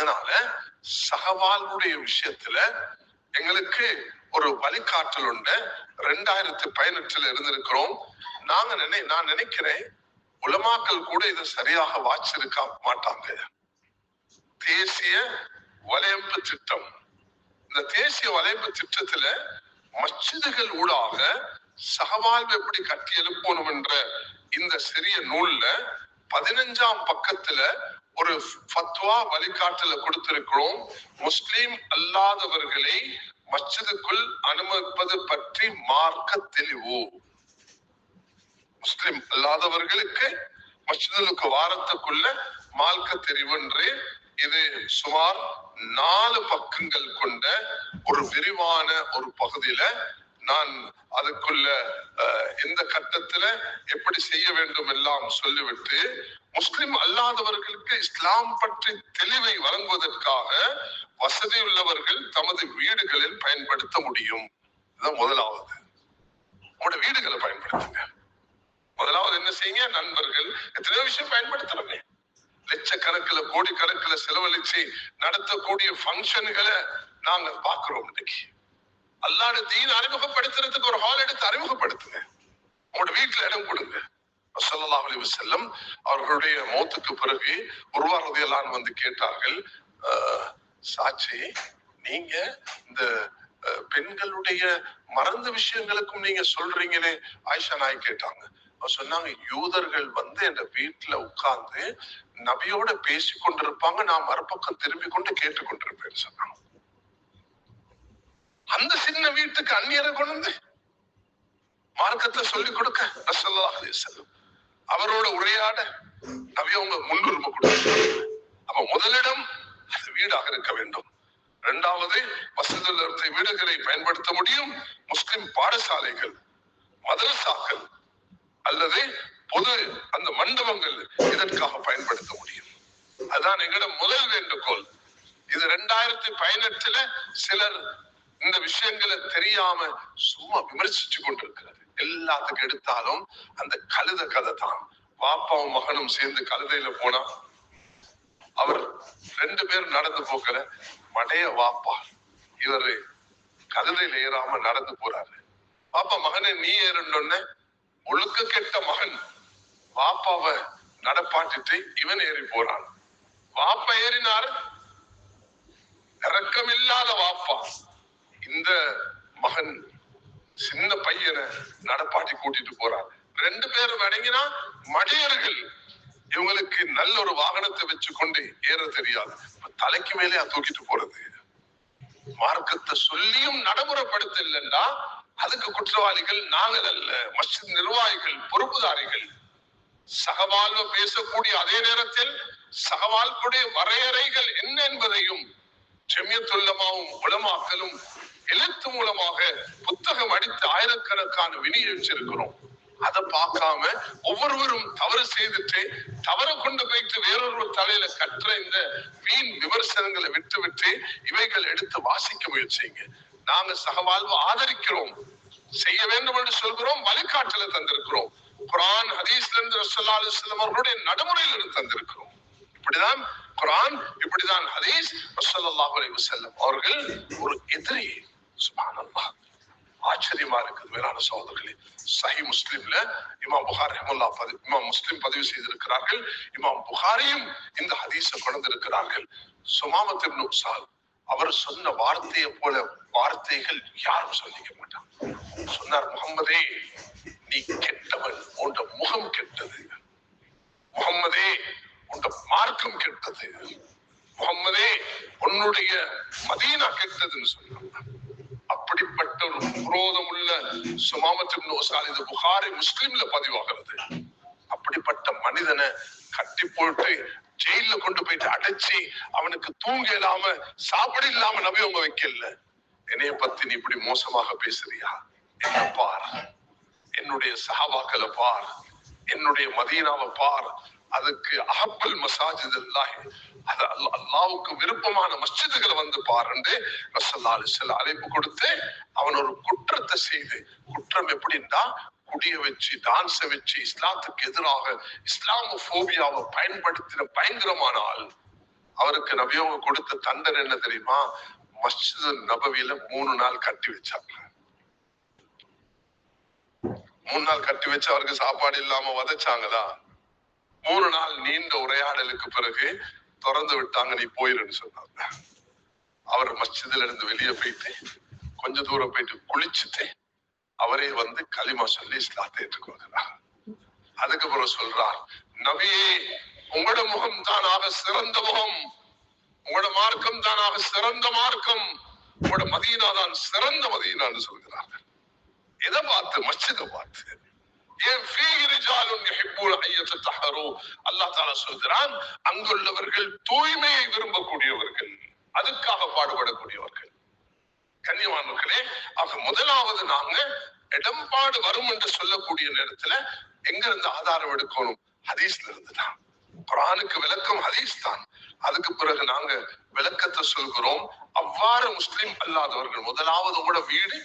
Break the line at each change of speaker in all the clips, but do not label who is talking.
அதனால சகவாழ்வுடைய விஷயத்துல எங்களுக்கு ஒரு வழிகாட்டல் உண்டு. ரெண்டாயிரத்தி பதினெட்டுல இருந்திருக்கிறோம். நாங்க நினை நான் நினைக்கிறேன் உலமாக்கள் கூட இதை சரியாக வாச்சிருக்க மாட்டாங்க. தேசிய வலையமைப்பு திட்டம். இந்த தேசிய வலையமைப்பு திட்டத்துல மச்சிதுகள் ஊடாக சகவாழ்வு எப்படி கட்டி எழுப்பணும் என்ற இந்த சிறிய நூல்ல பதினஞ்சாம் பக்கத்துல ஒரு ஃபத்வா வழிகாட்டல கொடுத்திருக்கிறோம். முஸ்லீம் அல்லாதவர்களை மஸ்ஜிதுக்குள் அனுமதிப்பது பற்றி மார்க்க தெளிவு. முஸ்லிம் அல்லாதவர்களுக்கு மஸ்ஜிதுக்கு வாரத்துக்குள்ள மார்க்க தெரிவு என்று இது சுமார் நாலு பக்கங்கள் கொண்ட ஒரு விரிவான ஒரு பகுதியில நான் அதுக்குள்ள அஹ், எந்த கட்டத்துல எப்படி செய்ய வேண்டும் எல்லாம் சொல்லிவிட்டு முஸ்லிம் அல்லாதவர்களுக்கு இஸ்லாம் பற்றி தெளிவை வழங்குவதற்காக வசதி உள்ளவர்கள் தமது வீடுகளில் பயன்படுத்த முடியும். இதுதான் முதலாவது. உங்களோட வீடுகளை பயன்படுத்துங்க. முதலாவது என்ன செய்யுங்க? நண்பர்கள் எத்தனையோ விஷயம் பயன்படுத்துறோமே லட்சக்கணக்கில் கோடிக்கணக்கில் செலவழிச்சு நடத்தக்கூடிய ஃபங்க்ஷன்களை நாங்க பார்க்கிறோம் இன்னைக்கு. அல்லாட தீன் அறிமுகப்படுத்துறதுக்கு ஒரு ஹால் எடுத்து அறிமுகப்படுத்துங்க. உங்களோட வீட்டுல இடம் கொடுங்க. ஸல்லல்லாஹு அலைஹி வஸல்லம் அவர்களுடைய மௌத்துக்கு பிறகு உருவாரதையெல்லாம் வந்து கேட்டார்கள் சாட்சி நீங்க இந்த பெண்களுடைய மறந்த விஷயங்களுக்கும் நீங்க சொல்றீங்களே ஆயிஷா நாய் கேட்டாங்க. சொன்னாங்க யூதர்கள் வந்து என் வீட்டுல உட்கார்ந்து நபியோட பேசி கொண்டிருப்பாங்க நான் மறுபக்கம் திரும்பி கொண்டு கேட்டுக்கொண்டிருப்பேன்னு சொன்னாங்க. அந்த சின்ன வீட்டுக்கு அந்நியரை கொண்டு மார்க்கத்தை சொல்லிக் கொடுக்க ரசல்லா அவரோட உரையாட நபி அவங்க முன்னுரிமை கொடுத்தாங்க அப்ப முதலிடம் அது வீடாக இருக்க வேண்டும். இரண்டாவது வசதியில் இருந்த வீடுகளை பயன்படுத்த முடியும். முஸ்லிம் பாடசாலைகள் மதரசாக்கள் அல்லது பொது அந்த மண்டபங்கள் இதற்காக பயன்படுத்த முடியும். அதான் எங்களோட முதல் வேண்டுகோள். இது ரெண்டாயிரத்தி பதினெட்டுல சிலர் இந்த விஷயங்களை தெரியாம சும்மா விமர்சிச்சு கொண்டிருக்கிறது எல்லாத்துக்கும் எடுத்தாலும் அந்த கழுத கதை தான். பாப்பாவும் மகனும் சேர்ந்து கழுதையில போனா அவர் ரெண்டு பேரும் நடந்து போகல மடைய வாப்பா. இவரு கழுதையில ஏறாம நடந்து போறாரு. பாப்பா மகனே நீ ஏறணுன்னு ஒழுக்க கெட்ட மகன். பாப்பாவை நடப்பாட்டிட்டு இவன் ஏறி போறான். வாப்பா ஏறினார். இறக்கம் இல்லாத வாப்பா. இந்த மகன் சின்ன பையனை நடப்பாட்டி கூட்டிட்டு போறான். ரெண்டு பேரும் அடங்கினா மடியர்கள் இவங்களுக்கு நல்ல ஒரு வாகனத்தை வச்சு கொண்டு ஏற தெரியாது. இப்ப தலைக்கு மேலே தூக்கிட்டு போறது. மார்க்கத்தை சொல்லியும் நடைமுறைப்படுத்தலைன்னா அதுக்கு குற்றவாளிகள் நாங்கள் அல்ல மஸ்ஜித் நிர்வாகிகள் பொறுப்புதாரிகள். சகவாழ்வு பேசக்கூடிய அதே நேரத்தில் சகவாழ்வுடைய வரையறைகள் என்ன என்பதையும் செம்யத்துள்ளமாவும் உளமாக்கலும் எழுத்து மூலமாக புத்தகம் அடித்து ஆயிரக்கணக்கான விநியோகிச்சிருக்கிறோம் அதை பார்க்காம ஒவ்வொருவரும் தவறு செய்துட்டு தவறு கொண்டு போயிட்டு வேறொரு தலையில கற்ற இந்த வீண் விமர்சனங்களை விட்டு விட்டு இவைகள் எடுத்து வாசிக்க முயற்சிங்க. நாங்க சகவாழ்வு ஆதரிக்கிறோம். செய்ய வேண்டும் என்று சொல்கிறோம் வழிகாட்டல தந்திருக்கிறோம். குரான் ஹதீஸ்ல இருந்து ரசல்லா அலுவலம் அவர்களுடைய நடைமுறையில் இருந்து தந்திருக்கிறோம். இப்படிதான் குரான் இப்படிதான் ஹதீஸ் ரசல்லாஹு அலைஹி வஸல்லம் அவர்கள் ஒரு எதிரி சுப்ஹானல்லாஹ் ஆச்சரியமா இருக்குது மேலான சகோதரர்களே. சஹி முஸ்லிம்ல இமாம் புகார் ரஹமுல்லா பதி இமாம் முஸ்லிம் பதிவு செய்திருக்கிறார்கள். இமாம் புகாரியும் இந்த ஹதீஸை கொண்டிருக்கிறார்கள். சுமாமத்தின் இப்னு உசால் அவர் சொன்ன வார்த்தையை போல வார்த்தைகள் யாரும் சொல்லிக்க மாட்டாங்க. சொன்னார் முகம்மதே நீ கெட்டவன் உண்ட முகம் கெட்டது. முகம்மதே உண்ட மார்க்கம் கெட்டது. முகம்மதே உன்னுடைய மதீனா கெட்டதுன்னு சொன்னாங்க. அப்படிப்பட்ட ஒரு குரோதம் உள்ள சுமாமத்தின் இது புகாரி முஸ்லிம்ல பதிவாகிறது. அப்படிப்பட்ட மனிதனை கட்டி போட்டு ஜெயில கொண்டு போயிட்டு அடைச்சி அவனுக்கு தூங்க இல்லாம சாப்பிட இல்லாம நபி அவங்க வைக்கல. என்னைய பத்தி நீ இப்படி மோசமாக பேசுறியா? என்ன பார். என்னுடைய சஹாபாக்களை பார். என்னுடைய மதீனாவை பார். அதுக்கு அஹப்பல் மசாஜித் அல்லாஹ் அது அல்லா- விருப்பமான மஸ்ஜிதுகளை வந்து பாருண்டு. ரசல்லா அலிஸ்ல அழைப்பு கொடுத்து அவன் ஒரு குற்றத்தை செய்து குற்றம் எப்படின்னா குடிய வச்சு டான்ஸ வச்சு இஸ்லாத்துக்கு எதிராக இஸ்லாமோபியாவை பயன்படுத்தின பயங்கரமான ஆள். அவருக்கு நபியோக கொடுத்த தண்டனை என்ன தெரியுமா? மஸ்ஜித் நபவியில மூணு நாள் கட்டி வச்சாங்க. மூணு நாள் கட்டி வச்சு அவருக்கு சாப்பாடு இல்லாம வதச்சாங்களா? மூணு நாள் நீண்ட உரையாடலுக்கு பிறகு திறந்து விட்டாங்க நீ போயிருன்னு சொன்னாங்க. அவர் மஸ்ஜிதுல இருந்து வெளியே போயிட்டு கொஞ்ச தூரம் போயிட்டு குளிச்சுட்டு அவரே வந்து களிமா சொல்லி இஸ்லாத்தை ஏற்றுக்கொள்கிறார் அதுக்கப்புறம் சொல்றார் நபியே உங்களோட முகம் தானாக சிறந்த முகம். உங்களோட மார்க்கம் தானாக சிறந்த மார்க்கம். உங்களோட மதீனா தான் சிறந்த மதீனான்னு சொல்கிறார்கள். எதை பார்த்து? மஸ்ஜிதை பார்த்து. சொல்கிறான் அங்குள்ளவர்கள் தூய்மையை விரும்பக்கூடியவர்கள் அதுக்காக பாடுபடக்கூடியவர்கள். கன்னியமானவர்களே ஆக முதலாவது நாங்க இடம்பாடு வரும் என்று சொல்லக்கூடிய நேரத்துல எங்க இருந்து ஆதாரம் எடுக்கணும்? ஹதீஸ்ல இருந்துதான் குரானுக்கு விளக்கம் ஹதீஸ் தான் அதுக்கு பிறகு நாங்க விளக்கத்தை சொல்கிறோம். அவ்வாறு முஸ்லிம் அல்லாதவர்கள் முதலாவது கூட வீடு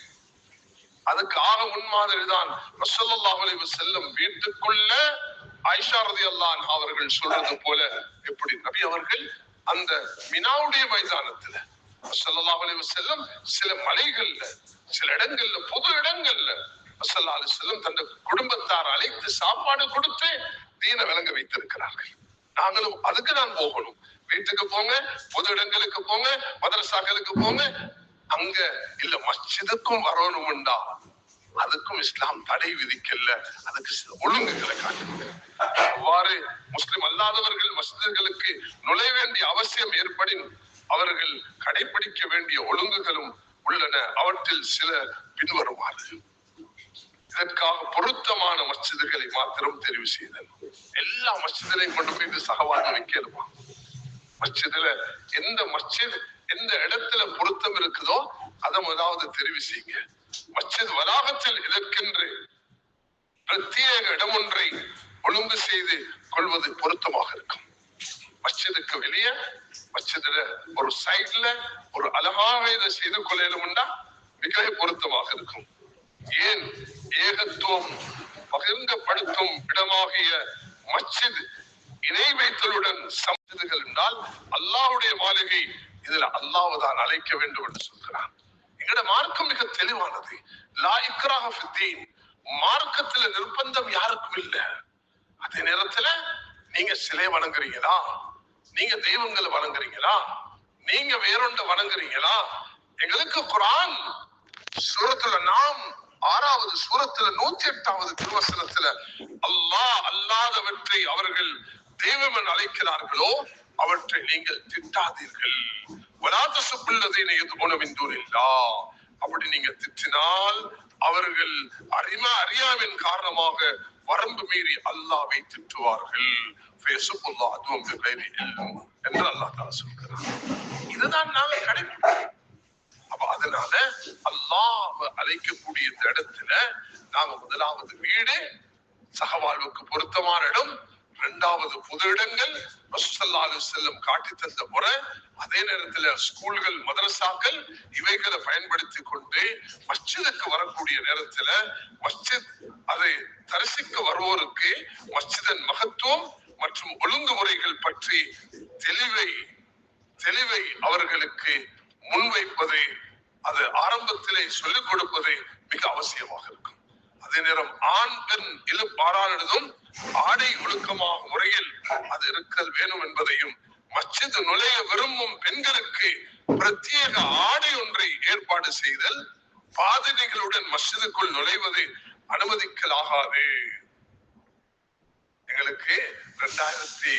அதுக்காக ஆக முன்மாதிரி தான் ரசல்லாஹ் செல்லும் வீட்டுக்குள்ள ஐஷாரதி ரலியல்லாஹு அவர்கள் சொல்றது போல எப்படி? நபி அவர்கள் அந்த மினாவுடைய மைதானத்துல ரசல்லாஹ் செல்லும் சில மலைகள்ல சில இடங்கள்ல பொது இடங்கள்ல ரசல்லா அலி செல்லும் தன் குடும்பத்தார் அழைத்து சாப்பாடு கொடுத்து தீன விளங்க வைத்திருக்கிறார்கள். நாங்களும் அதுக்கு தான் போகணும். வீட்டுக்கு போங்க பொது இடங்களுக்கு போங்க மதரசாக்களுக்கு போங்க. அங்க இல்ல மஸ்ஜிதுக்கும் வரணும்டா. அதுக்கும் இஸ்லாம் தடை விதிக்கல அதுக்கு ஒழுங்குகளை காட்டுது. அவ்வாறு முஸ்லிம் அல்லாதவர்கள் மசிதர்களுக்கு நுழைய வேண்டிய அவசியம் ஏற்படின் அவர்கள் கடைபிடிக்க வேண்டிய ஒழுங்குகளும் உள்ளன. அவற்றில் சில பின்வருமாறு. இதற்காக பொருத்தமான மஸ்ஜிதுகளை மாத்திரம் தெரிவு செய்தல். எல்லா மஸ்ஜிதிலையும் கொண்டு போய் சகவாதம் வைக்கணுமா மஸ்ஜிதுல எந்த மஸ்ஜித் எந்த இடத்துல பொருத்தம் இருக்குதோ அதை முதலாவது தெரிவு செய்யுங்க. மஸ்ஜித் வளாகத்தில் இதற்கென்று பிரத்யேக இடம் ஒன்றை ஒழுங்கு செய்து கொள்வது பொருத்தமாக இருக்கும். மஸ்ஜிதுக்கு வெளியே மஸ்ஜிதுல ஒரு சைட்ல ஒரு அழகாக இதை செய்து கொள்ளலும்னா மிக பொருத்தமாக இருக்கும். ஏன்? ஏகத்துவம் பகிர்ந்தப்படுத்தும் இடமாகிய மஸ்ஜித் இணை வைத்தலுடன் சமத்துகள் என்றால் அல்லாஹுடைய மாளிகை இதுல அல்லாஹ் தான் அழைக்க வேண்டும் என்று சொல்கிறான். எங்கட மார்க்கம் மிக தெளிவானது. லா மார்க்கத்துல நிர்பந்தம் யாருக்கும் இல்ல. அதே நேரத்துல நீங்க சிலை வணங்குறீங்களா? நீங்க தெய்வங்களை வணங்குறீங்களா? நீங்க வேறொண்டு வணங்குறீங்களா? எங்களுக்கு குரான் சூரத்துல நாம் ஆறாவது சூரத்துல நூத்தி எட்டாவது திருவசனத்துல அல்லாஹ் அல்லாதவற்றை அவர்கள் தெய்வம் என அழைக்கிறார்களோ அவற்றை நீங்கள் திட்டாதீர்கள். வலாத எதுபோன எது அப்படி நீங்க திட்டினால் அவர்கள் அறிம அறியாவின் காரணமாக வரம்பு மீறி அல்லாவை திட்டுவார்கள். அதுவும் என்று அல்லாஹ் தஆலா சொல்கிறார் இதுதான் நாங்க கடைபிடிக்கிறோம் அப்ப அதனால அல்லாஹ் அழைக்கக்கூடிய இந்த இடத்துல நாங்க முதலாவது வீடு சகவாழ்வுக்கு பொருத்தமான இடம் இரண்டாவது பொது இடங்கள் ரசூசல்லாலு செல்லும் காட்டி தந்த முறை அதே நேரத்துல ஸ்கூல்கள் மதரசாக்கள் இவைகளை பயன்படுத்தி கொண்டு மஸ்ஜிதுக்கு வரக்கூடிய நேரத்துல மஸ்ஜித் அதை தரிசிக்க வருவோருக்கு மஸ்ஜிதன் மகத்துவம் மற்றும் ஒழுங்குமுறைகள் பற்றி தெளிவை தெளிவை அவர்களுக்கு முன்வைப்பது அது ஆரம்பத்திலே சொல்லிக் கொடுப்பது மிக அவசியமாக இருக்கும். அதே நேரம் ஆண் பெண் இரு பாராளும் ஆடை ஒழுக்கமாக முறையில் அது இருக்கல் வேணும் என்பதையும் மச்சிது நுழைய விரும்பும் பெண்களுக்கு பிரத்யேக ஆடை ஒன்றை ஏற்பாடு செய்தல் பாதிரிகளுடன் மஸ்ஜிதுக்குள் நுழைவது அனுமதிக்கலாகாது. எங்களுக்கு ரெண்டாயிரத்தி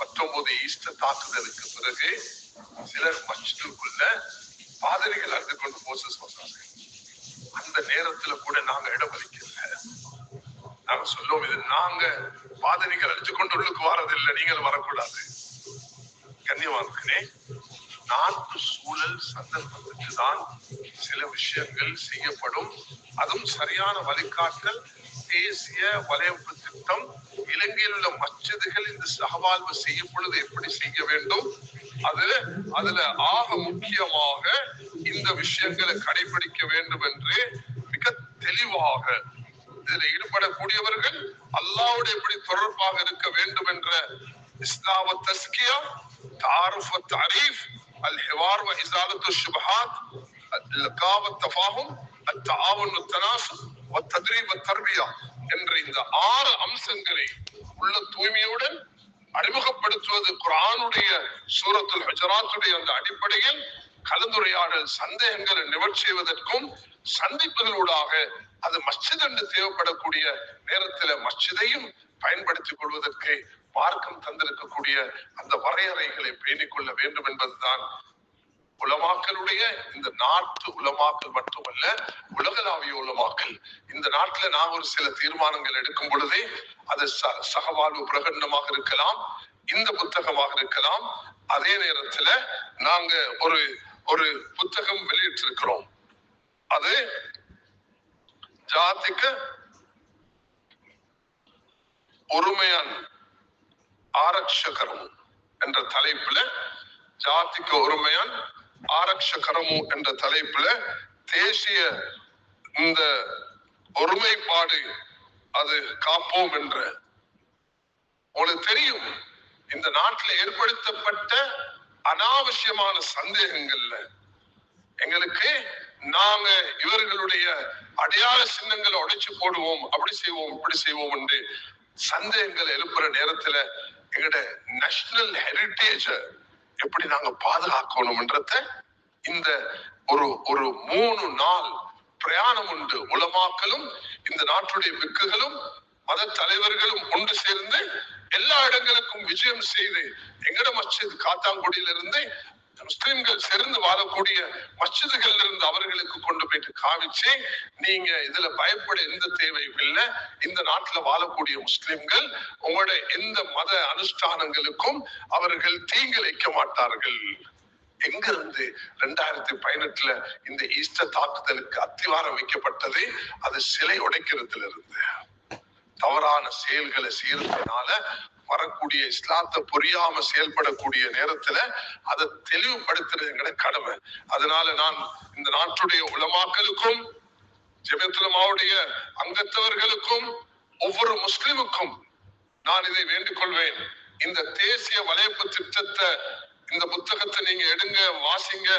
பத்தொன்பது ஈஸ்டர் தாக்குதலுக்கு பிறகு சிலர் மஸ்ஜிதுக்குள்ள பாதிரிகள் அறிந்து கொண்டு மோசஸ் வந்தார்கள். அந்த நேரத்துல கூட நாங்க இடமளிக்கல நாங்க சொல்லுவோம் இது நாங்க பாதவிகள் அடிச்சு கொண்டு உள்ளுக்கு வாரதில்லை நீங்கள் வரக்கூடாது. கண்ணியவான்களே நாட்டு சூழல் சந்தர்ப்பத்துக்கு தான் சில விஷயங்கள் செய்யப்படும். அதுவும் சரியான வழிகாட்டல் தேசிய வலையமைப்பு திட்டம் இலங்கையில் உள்ள மச்சதுகள் இந்த சகவாழ்வு செய்யும் பொழுது எப்படி செய்ய வேண்டும்? அது அதுல ஆக முக்கியமாக இந்த விஷயங்களை கடைபிடிக்க வேண்டும் என்று மிக தெளிவாக இதில் ஈடுபடக்கூடியவர்கள் அல்லாவோடு எப்படி தொடர்பாக இருக்க வேண்டும் என்ற إصلاح والتزكية تعارف والتعريف الحوار وإزالة الشبهات الإلقاء والتفاهم التعاون والتناسق والتدريب والتربية என்ற இந்த ஆறு அம்சங்களை உள்ள தூய்மையுடன் அறிமுகப்படுத்துவது குரானுடைய சூரத்துல் ஹஜராத்துடைய அந்த அடிப்படையில் கலந்துரையாடல் சந்தேகங்களை நிவர்த்தி செய்வதற்கும் சந்திப்புகளூடாக அது மஸ்ஜித் என்று தேவைப்படக்கூடிய நேரத்தில் மஸ்ஜிதையும் பயன்படுத்திக் கொள்வதற்கு மார்க்கம் தந்திருக்கக்கூடிய அந்த வரையறைகளை பேணிக்கொள்ள வேண்டும் என்பதுதான் உலமாக்களுடைய இந்த நாட்டு உலமாக்கல் மட்டுமல்ல உலகளாவிய உலமாக்கல் இந்த நாட்டுல நான் ஒரு சில தீர்மானங்கள் எடுக்கும் பொழுதே அது சகவாழ்வு பிரகடனமாக இருக்கலாம் இந்த புத்தகமாக இருக்கலாம். அதே நேரத்துல நாங்க ஒரு ஒரு புத்தகம் வெளியிட்டிருக்கிறோம். அது ஜாதிக்கு ஒருமையான் ஆரக்ஷகரம் என்ற தலைப்புல ஜாதிக்கு ஒருமையான் ஆரக்ஷகரமு என்ற தலைப்புல தேசிய இந்த ஒருமைப்பாடு அது காப்போம் என்ற. உங்களுக்கு தெரியும் இந்த நாட்டில் ஏற்படுத்தப்பட்ட அனாவசியமான சந்தேகங்கள்ல எங்களுக்கு நாங்க இவர்களுடைய அடையாள சின்னங்களை உடைச்சு போடுவோம் அப்படி செய்வோம் இப்படி செய்வோம் என்று சந்தேகங்கள் எழுப்புற நேரத்துல எங்கட நேஷனல் ஹெரிட்டேஜ எப்படி நாங்க பாதுகாக்கணும்ன்றத இந்த ஒரு ஒரு மூணு நாள் பிரயாணம் உண்டு. உலமாக்களும் இந்த நாட்டுடைய பிக்குகளும் மத தலைவர்களும் ஒன்று சேர்ந்து எல்லா இடங்களுக்கும் விஜயம் செய்து எங்கட மஸ்ஜித் காத்தாங்குடியிலிருந்து முஸ்லிம்கள் சேர்ந்து வாழக்கூடிய மஸ்ஜிதுகள்ல இருந்து அவர்களுக்கு கொண்டு போயிட்டு காமிச்சு நீங்க இதுல பயப்பட எந்த தேவையும் இல்லை. இந்த நாட்டுல வாழக்கூடிய முஸ்லிம்கள் உங்களோட எந்த மத அனுஷ்டானங்களுக்கும் அவர்கள் தீங்கிழைக்க மாட்டார்கள். எங்க இருந்து ரெண்டாயிரத்தி பதினெட்டுல இந்த ஈஸ்டர் தாக்குதலுக்கு அத்திவாரம் வைக்கப்பட்டது? அது சிலை உடைக்கிறதுல இருந்து. தவறான செயல்களை செய்யறதுனால வரக்கூடிய இஸ்லாத்தை புரியாம செயல்படக்கூடிய நேரத்துல அதை தெளிவுபடுத்துறது எங்கட கடமை. அதனால நான் இந்த நாட்டுடைய உலமாக்களுக்கும் ஜெமியத்துலமாவுடைய அங்கத்தவர்களுக்கும் ஒவ்வொரு முஸ்லிமுக்கும் நான் இதை வேண்டிக் கொள்வேன். இந்த தேசிய வலைப்பு திட்டத்தை இந்த புத்தகத்தை நீங்க எடுங்க வாசிங்க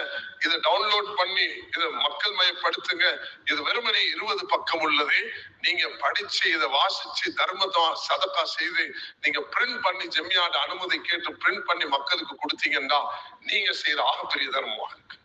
இதை டவுன்லோட் பண்ணி இதை மக்கள் மயப்படுத்துங்க. இது வெறுமனே இருபது பக்கம் உள்ளது. நீங்க படிச்சு இதை வாசிச்சு தர்மத்தை சதக்கா செய்து நீங்க பிரிண்ட் பண்ணி ஜெம்யாட அனுமதி கேட்டு பிரிண்ட் பண்ணி மக்களுக்கு கொடுத்தீங்கன்னா நீங்க செய்யற ஆகப்பெரிய தர்மமாக இருக்கு.